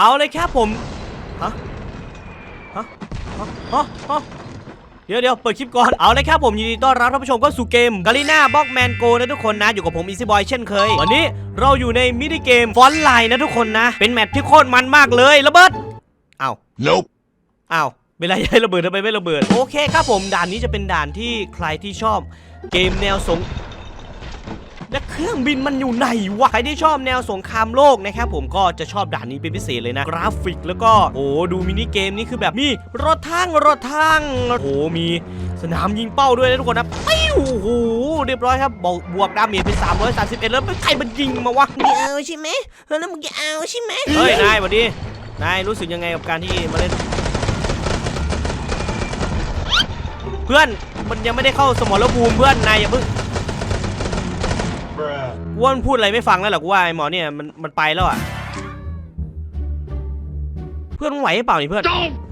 เอาเลยครับผมฮะฮะฮะฮะฮะเดี๋ยวเดี๋ยวเปิดคลิปก่อน เอาเลยครับผมยินดีต้อนรับท่านผู้ชมเข้าสู่เกมกาลิน่าบ็อกแมนโกนะทุกคนนะ อยู่กับผมอีซี่บอยเช่นเคย วันนี้เราอยู่ในมินิเกมฟอนไลน์นะทุกคนนะ เป็นแมปที่โคตรมันมากเลยระเบิดอ้าว Nope. อ้าวเป็นไรยัยระเบิดทำไมไม่ระเบิด โอเคครับผมด่านนี้จะเป็นด่านที่ใครที่ชอบเกมแนวสง และเครื่องบินมันอยู่ไหนวะใครที่ชอบแนวสงครามโลกนะครับผมก็จะชอบด่านนี้เป็นพิเศษเลยนะกราฟิกแล้วก็โอ้ดูมินิเกมนี้คือแบบมีรถทั้งรถทั้งโอ้มีสนามยิงเป้าด้วยนะทุกคนนะปิ้วโอ้โหเรียบร้อยครับบวกบวกดาเมจเป็น331แล้วเป็นใครมันยิงมาวะไม่เอาใช่ไหมแล้วมึงจะเอาใช่ไหมเฮ้ยนายสวัสดีนายรู้สึกยังไงกับการที่มาเล่นเพื่อนมันยังไม่ได้เข้าสมรภูมิเพื่อนนายอย่าเพิ่ง Bruh. กูว่ามันพูดอะไรไม่ฟังแล้วหรอกกูว่าไอ้หมอเนี่ยมันมันไปแล้วอะ เพื่อนมึงไหวหรือเปล่านี่เพื่อน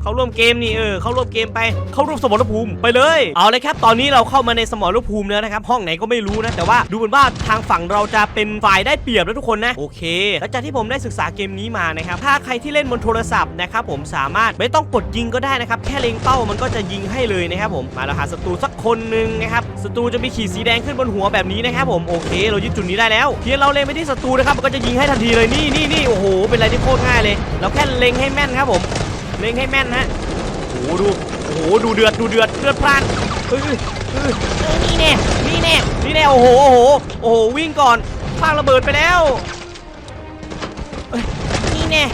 เข้าร่วมเกมนี่เออเข้าร่วมเกมไปเข้าร่วมสมรภูมิไปเลย เอาเลยครับ ตอนนี้เราเข้ามาในสมรภูมิแล้วนะครับ ห้องไหนก็ไม่รู้นะ แต่ว่าดูเหมือนว่าทางฝั่งเราจะเป็นฝ่ายได้เปรียบแล้วทุกคนนะโอเคหลังจากที่ผมได้ศึกษาเกมนี้มานะครับถ้าใครที่เล่นบนโทรศัพท์นะครับผมสามารถไม่ต้องกดยิงก็ได้นะครับแค่เล็งเป้ามันก็จะยิงให้เลยนะครับผมมาแล้วหาศัตรูสักคนหนึ่งนะครับศัตรูจะมีขีดสีแดงขึ้นบนหัวแบบนี้นะครับผมโอเค เรายึดจุดนี้ได้แล้วเพียงเราเล็งไปที่ศัตรูนะครับมันก็จะยิงให้ทันทีเลยนี่นี่นี่โอ้โหเป็นอะไรที่โคตรง่ายเลย เราแค่เล็งให้แม่นครับผม เล็งให้แม่นฮะโอ้โหดูโอ้โหดูเดือดดูเดือดเดือดพล่านเฮ้ยเฮ้ยเออนี่แน่นี่แน่นี่แน่โอ้โหโอ้โหโอ้โหวิ่งก่อนพลางระเบิดไปแล้วนี่แน่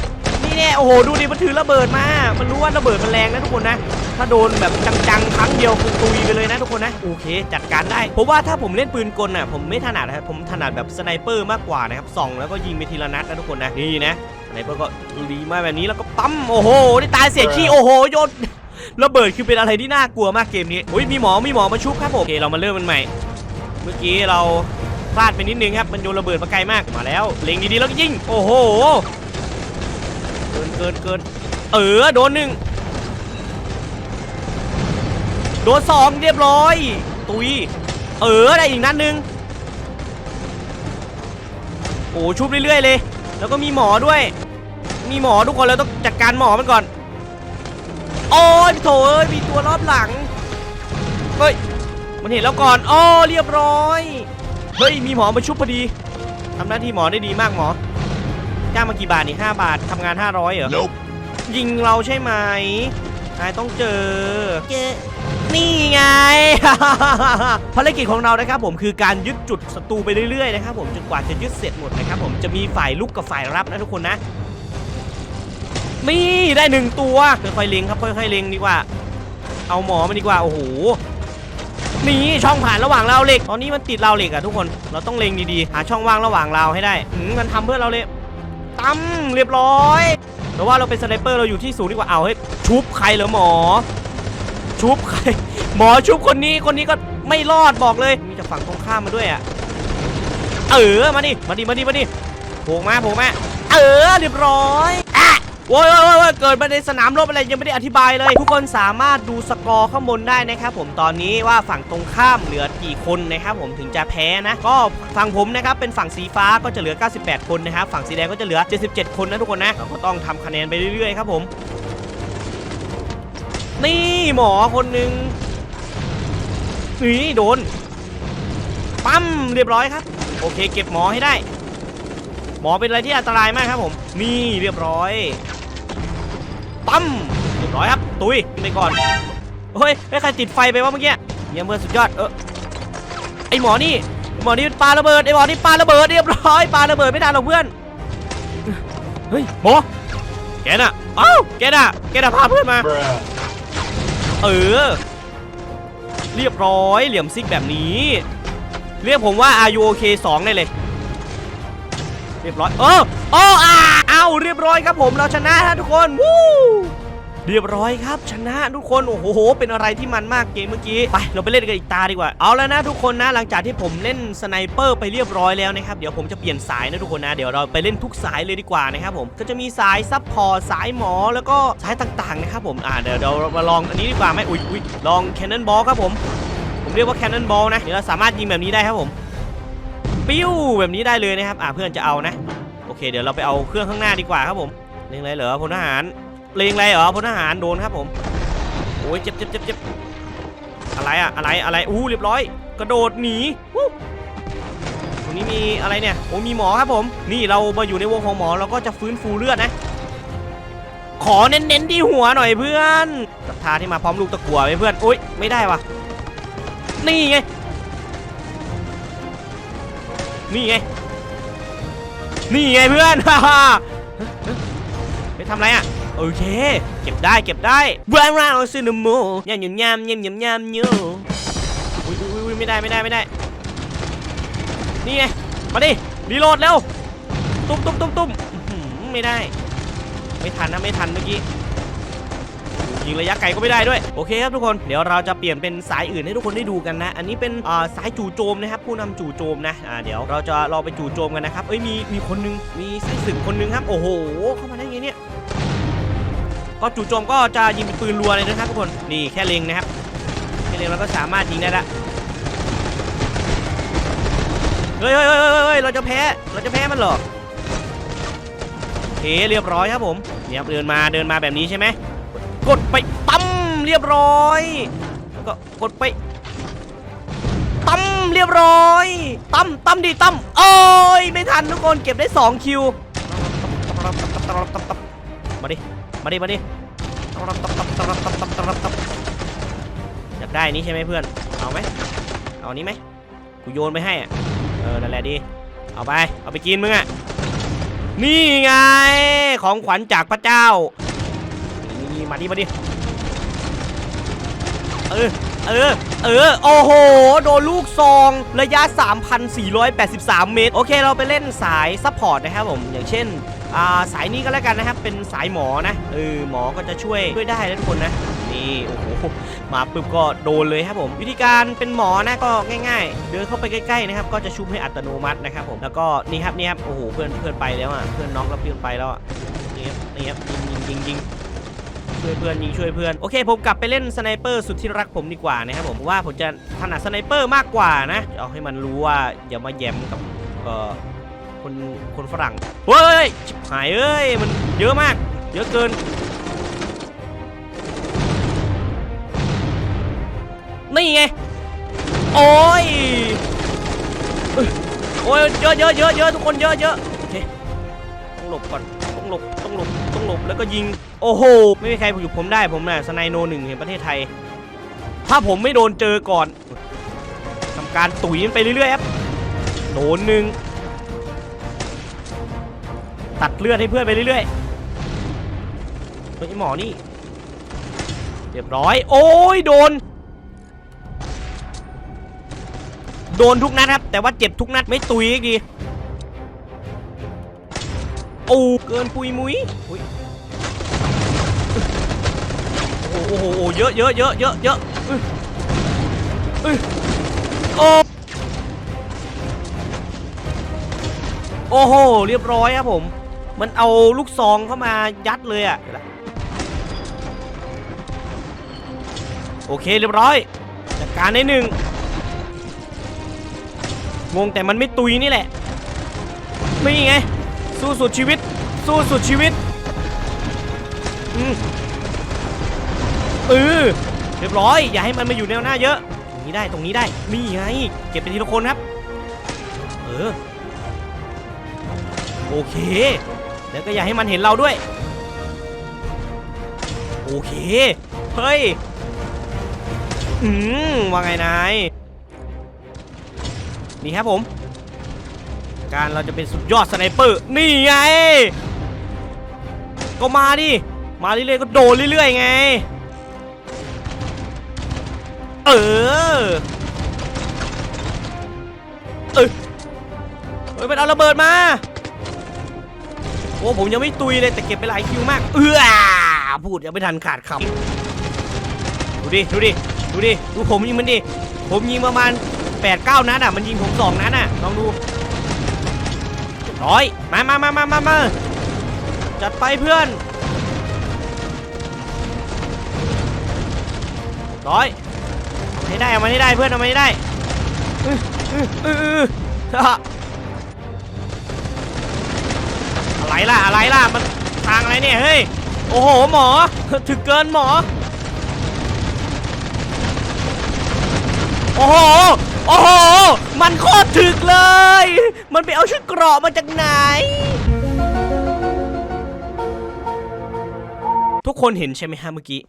นี่แน่โอ้โหดูดิมันถือระเบิดมา มันรู้ว่าระเบิดมันแรงนะทุกคนนะถ้าโดนแบบจังๆครั้งเดียวคือตุยไปเลยนะทุกคนนะโอเค จัดการได้เพราะว่าถ้าผมเล่นปืนกลน่ะผมไม่ถนัดนะครับผมถนัดแบบสไนเปอร์มากกว่านะครับส่องแล้วก็ยิงไปทีละนัดนะทุกคนนะนี่นะ ไนเปอร์ก็ดีมากแบบนี้แล้วก็ปั๊มโอ้โหนี่ตายเสียขี้โอ้โหโยนระเบิดคือเป็นอะไรที่น่ากลัวมากเกมนี้อุ้ยมีหมอมีหมอมาชุบครับผมโอเคเรามาเริ่มมันใหม่ เมื่อกี้เราพลาดไปนิดนึงครับมันโยนระเบิดมาไกลมากมาแล้วเล็งดีๆแล้วก็ยิงโอ้โหเกินเกินเกินเออโดนหนึ่งโดนสองเรียบร้อย ตุยเออได้อีกนัดหนึ่งโอ้ชุบเรื่อยๆเลย แล้วก็มีหมอด้วย มีหมอทุกคนแล้วต้องจัดการหมอมันก่อน โอ้ยโถเอ้ยมีตัวรอบหลัง เฮ้ย มันเห็นแล้วก่อนอ๋อเรียบร้อย เฮ้ย มีหมอมาชุบพอดีทำหน้าที่หมอได้ดีมากหมอ จ้างมากี่บาทนี่5บาททำงาน 500เหรอ Nope. ยิงเราใช่ไหม นายต้องเจอเจนี่ไง ภารกิจของเรานะครับผมคือการยึดจุดศัตรูไปเรื่อยๆนะครับผมจนกว่าจะยึดเสร็จหมดนะครับผมจะมีฝ่ายลุกกับฝ่ายรับนะทุกคนนะนี่ได้หนึ่งตัวค่อยๆเล็งครับค่อยๆเล็งดีกว่า เอาหมอมาดีกว่าโอ้โหนี่ช่องผ่านระหว่างเราเหล็กตอนนี้มันติดเราเหล็กอะทุกคนเราต้องเล็งดีๆหาช่องว่างระหว่างเราให้ได้มมันทำเพื่อเราเลยตั้มเรียบร้อย แต่ว่าเราเป็นสไนเปอร์เราอยู่ที่สูงดีกว่าเอาเฮ้ยชุบใครเหรอหมอ ชุบใคร หมอชุบคนนี้คนนี้ก็ไม่รอดบอกเลย มีจากฝั่งตรงข้ามมาด้วยอะ เออมาดิมาดิมาดิมาดิโผล่มาโผล่มา เออเรียบร้อย โว้ยโว้ยโว้ยเกิดมาในสนามรบอะไรยังไม่ได้อธิบายเลย ทุกคนสามารถดูสกอร์ข้างบนได้นะครับผมตอนนี้ว่าฝั่งตรงข้ามเหลือกี่คนนะครับผมถึงจะแพ้นะ ก็ฝั่งผมนะครับเป็นฝั่งสีฟ้าก็จะเหลือ 98 คนนะครับฝั่งสีแดงก็จะเหลือ 77 คนนะทุกคนนะเราก็ต้องทำคะแนนไปเรื่อยๆครับผมนี่หมอคนหนึ่งนี่โดนปั๊มเรียบร้อยครับ โอเค เก็บหมอให้ได้ หมอเป็นอะไรที่อันตรายมากครับผม นี่เรียบร้อย ปั๊มเรียบร้อยครับ ตุยไปก่อนเฮ้ยไม่ใครติดไฟไปวะเมื่อกี้เยี่ยมเพื่อนสุดยอดเออไอหมอนี่หมอนี่ปาระเบิดไอหมอนี่ปาระเบิดเรียบร้อยปาระเบิดไม่ทันหรอกเพื่อนเฮ้ยหมอแกน่ะเอ้าแกน่ะแกน่ะพาเพื่อนมา เออ เรียบร้อยเหลี่ยมซิกแบบนี้ เรียกผมว่า Are you OK 2ได้เลย เรียบร้อย เออโอ้อาาเรียบร้อยครับผมเราชนะฮะทุกคนวู้เรียบร้อยครับ ชนะทุกคน โอ้โห เป็นอะไรที่มันมากเกมเมื่อกี้ ไป เราไปเล่นกันอีกตาดีกว่า เอาแล้วนะทุกคนนะ หลังจากที่ผมเล่นสไนเปอร์ไปเรียบร้อยแล้วนะครับ เดี๋ยวผมจะเปลี่ยนสายนะทุกคนนะ เดี๋ยวเราไปเล่นทุกสายเลยดีกว่านะครับผม ก็จะมีสายซับพอร์ตสายหมอ แล้วก็สายต่างๆนะครับผม อ่า เดี๋ยวเดี๋ยวเรามาลองอันนี้ดีกว่าไหมอุ้ยอุ้ยลองแคนนอนบอลครับผม ผมเรียกว่าแคนนอนบอลนะ เดี๋ยวเราสามารถยิงแบบนี้ได้ครับผม ปิ้วแบบนี้ได้เลยนะครับ อ่าเพื่อนจะเอานะ โอเค เดี๋ยวเราไปเอาเครื่องข้างหน้าดีกว่าครับผมเลงไรเหรอพลทหารเลงไรเหรอพลทหารโดนครับผมโอ้ยเจ็บเจ็บเจ็บเจ็บอะไรอะอะไรอะไรอู้เรียบร้อย กระโดดหนีวู้ตรงนี้มีอะไรเนี่ยโอ้มีหมอครับผม นี่เรามาอยู่ในวงของหมอเราก็จะฟื้นฟูเลือดนะ ขอเน้นๆที่หัวหน่อยเพื่อนศรัทธาที่มาพร้อมลูกตะกั่วไหมเพื่อนอุ้ยไม่ได้วะนี่ไงนี่ไง นี่ไงเพื่อนฮ่าฮ่าไปทำอะไรอะโอเค เก็บได้เก็บได้ว้าวว้าซินโมยำยำยำยำยำยำยูอุ้ยอุ้ยอุ้ยไม่ได้ไม่ได้ไม่ได้ นี่ไง มาดิ รีโหลดเร็วตุ้มตุ้มตุ้มตุ้มไม่ได้ ไม่ทันนะไม่ทันเมื่อกี้ ยิงระยะไกลก็ไม่ได้ด้วย โอเคครับทุกคน เดี๋ยวเราจะเปลี่ยนเป็นสายอื่นให้ทุกคนได้ดูกันนะ อันนี้เป็นสายจู่โจมนะครับ ผู้นำจู่โจมนะเดี๋ยวเราจะลองไปจู่โจมกันนะครับ เอ้ย มีมีคนนึง มีไส้ศึกคนนึงครับ โอ้โห เข้ามาได้ยังไงเนี่ย ก็จู่โจมก็จะยิงเป็นปืนรัวเลยนะครับทุกคน นี่แค่เล็งนะครับ แค่เล็งเราก็สามารถยิงได้ละเฮ้ยเฮ้ยเฮ้ยเฮ้ยเราจะแพ้ เราจะแพ้มันหรอโอเคเรียบร้อยครับผมเนี่ยเดินมา เดินมาแบบนี้ใช่ไหม กดไปตั้มเรียบร้อย แล้วก็กดไปตั้มเรียบร้อยตั้มตั้มดิตั้มโอ้ยไม่ทันทุกคนเก็บได้ 2 คิวมาดิมาดิมาดิอยากได้นี้ใช่ไหมเพื่อนเอาไหมเอานี้ไหมกูโยนไปให้อะเออนั่นแหละดีเอาไปเอาไปกินมึงอะนี่ไงของขวัญจากพระเจ้า มาดิมาดิเออเออเออโอ้โห โดนลูกซองระยะ 3,483 เมตร โอเคเราไปเล่นสายซัพพอร์ตนะครับผม อย่างเช่นาสายนี้ก็แล้วกันนะครับ เป็นสายหมอนะเออหมอก็จะช่วยช่วยได้นะทุกคนนะนี่โอ้โหมาปุ๊บก็โดนเลยครับผม วิธีการเป็นหมอนะก็ง่ายๆ เดินเข้าไปใกล้ๆนะครับ ก็จะชุบให้อัตโนมัตินะครับผมแล้วก็นี่ครับนี่ครับโอ้โหเพื่อนเพื่อนไปแล้วอะเพื่อนน็อกแล้วเพื่อนไปแล้วอะนี่ครับนี่ครับยิงยิงยิงยิง ช่วยเพื่อนยิงช่วยเพื่อนโอเค ผมกลับไปเล่นสไนเปอร์สุดที่รักผมดีกว่านะครับผมเพราะว่าผมจะถนัดสไนเปอร์มากกว่านะเอาให้มันรู้ว่าอย่ามาแยมกับเอ่อคนคนฝรั่งเฮ้ยชิบหายเอ้ยมันเยอะมาก เยอะเกินนี่ไงโอ้ยเอ้ยโอ้ยเยอะเยอะเยอะเยอะทุกคนเยอะเยอะโอเคต้องหลบก่อนต้องหลบต้องหลบ ต้องหลบแล้วก็ยิง โอ้โห ไม่มีใครหยุดผมได้ผมน่ะสไนโนหนึ่งแห่งประเทศไทย ถ้าผมไม่โดนเจอก่อนทำการตุ๋ยมันไปเรื่อยๆครับโดนหนึ่งตัดเลือดให้เพื่อนไปเรื่อยๆเฮ้ยไอ้หมอนี่ เรียบร้อย โอ้ยโดน โดนทุกนัดครับ แต่ว่าเจ็บทุกนัดไม่ตุยอีกดี อ้เกินปุยมุยอุ๊ยโอ้โหโอ้โหเยอะเยอะเยอะเยอะเยอะอื้ออื้อโอ้โอ้โห เรียบร้อยครับผม มันเอาลูกซองเข้ามายัดเลยอะเดี๋ยวนะโอเคเรียบร้อยจัดการในหนึ่งงงแต่มันไม่ตุยนี่แหละนี่ไง สู้สุดชีวิต สู้สุดชีวิตอืมเออเรียบร้อย อย่าให้มันมาอยู่แนวหน้าเยอะตรงนี้ได้ตรงนี้ได้นี่ไงเก็บไปทีละคนครับ เออโอเค แล้วก็อย่าให้มันเห็นเราด้วย โอเคเฮ้ยอืมว่าไงนายนี่ครับผม การเราจะเป็นสุดยอดสไนเปอร์นี่ไง ก็มาดิ มาเรื่อยๆก็โดนเรื่อยๆไง เออ เออเฮ้ยมันเอาระเบิดมา โอ้ผมยังไม่ตุยเลยแต่เก็บไปหลายคิวมาก เออพูดยังไม่ทันขาดคำดูดิ ดูดิ ดูดิ ดูผมยิงมันดิ ผมยิงประมาณ8 9 นัดอะ มันยิงผม 2 นัดอะ ลองดู ร้อยมามามามามามาจัดไปเพื่อนร้อยเอาให้ได้เอามาให้ได้เพื่อนเอามาให้ได้อื้ออเออเออื้อฮ่าอะไรล่ะอะไรล่ะมันทางอะไรเนี่ยเฮ้ยโอ้โหหมอถึกเกินหมอโอ้โห โอ้โห มันโคตรถึกเลย มันไปเอาชุดเกราะมาจากไหน ทุกคนเห็นใช่ไหมฮะเมื่อกี้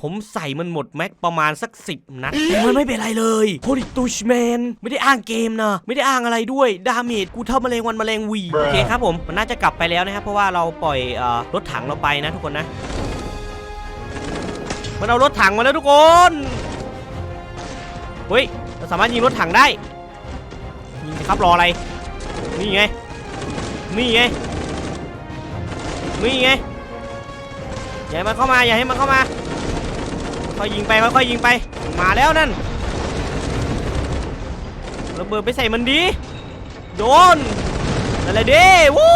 ผมใส่มันหมดแม็กประมาณสักสิบนัด มันไม่เป็นไรเลยโฮลิตูชแมน ไม่ได้อ้างเกมนะ ไม่ได้อ้างอะไรด้วย ดาเมจกูเท่าแมลงวันแมลงวี โอเคครับผม มันน่าจะกลับไปแล้วนะครับ เพราะว่าเราปล่อยเอ่อรถถังเราไปนะทุกคนนะ มันเอารถถังมาแล้วทุกคน เฮ้ย เราสามารถยิงรถถังได้ยิงสิครับรออะไรนี่ไงนี่ไงนี่ไงอย่าให้มันเข้ามาอย่าให้มันเข้ามาค่อยยิงไปค่อยๆยิงไปมาแล้วนั่นระเบิดไปใส่มันดีโดนนั่นแหละดิวู้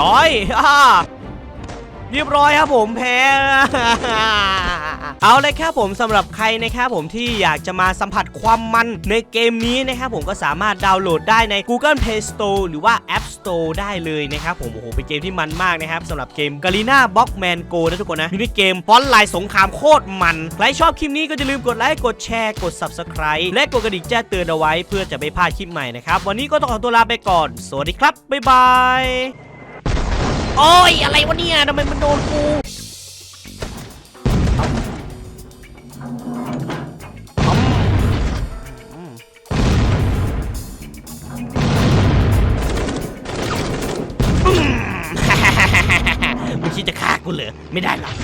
ร้อยอ่า เรียบร้อยครับผมแพ้ เอาเลยครับผมสำหรับใครนะครับผมที่อยากจะมาสัมผัสความมันในเกมนี้นะครับผมก็สามารถดาวน์โหลดได้ใน Google Play Store หรือว่า App Store ได้เลยนะครับผมโอ้โหเป็นเกมที่มันมากนะครับสำหรับเกม g a l i n a Boxman Go นะทุกคนนะอยู่ในเกมฟอนต์ลายสงครามโคตรมัน ใครชอบคลิปนี้ก็อย่าลืมกดไลค์กดแชร์กด Subscribe และกดกระดิ่งแจ้งเตือนเอาไว้ เพื่อจะไม่พลาดคลิปใหม่นะครับวันนี้ก็ต้องขอตัวลาไปก่อน สวัสดีครับบ๊ายบาย โอ้ย อะไรวะเนี่ยทำไมมันโดนกูมึงคิดจะฆ่ากูเหรอไม่ได้หรอก